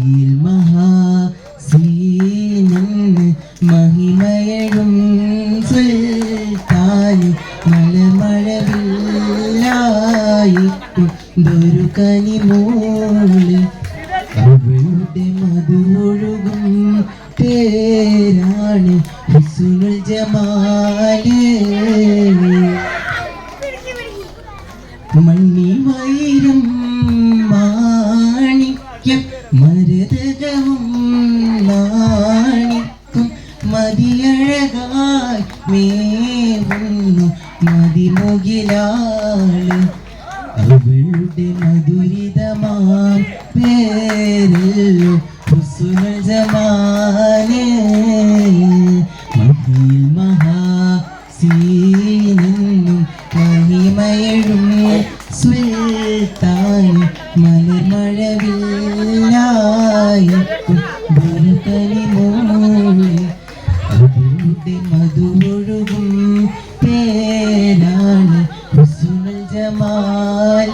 മഹിയിൽ മഹാസീനൻ മഹിമയഴും സുൽത്താന് മലമഴവില്ലായിട്ടും ദുരുകനി മൂളി അവളുടെ മധുമൊഴുകും പേരാണ് ഹുസുനുൽ ജമാൽ മണ്ണി വൈരം മരതകവും നാണിക്കും മതിയഴകായി മേവുന്നു മതിമുകിലാണ് അവളുടെ മധുരിതമാം ഹുസ്നുൽ ജമാൽ മഹിൽ മഹാസീനെന്നും മഹിമയഴും സുൽത്താൻ മലർമഴവില്ലായിരിക്കും ദുർകനിമോളി അവളുടെ മധുവൊഴുകും പേരാണ് ജമാൽ.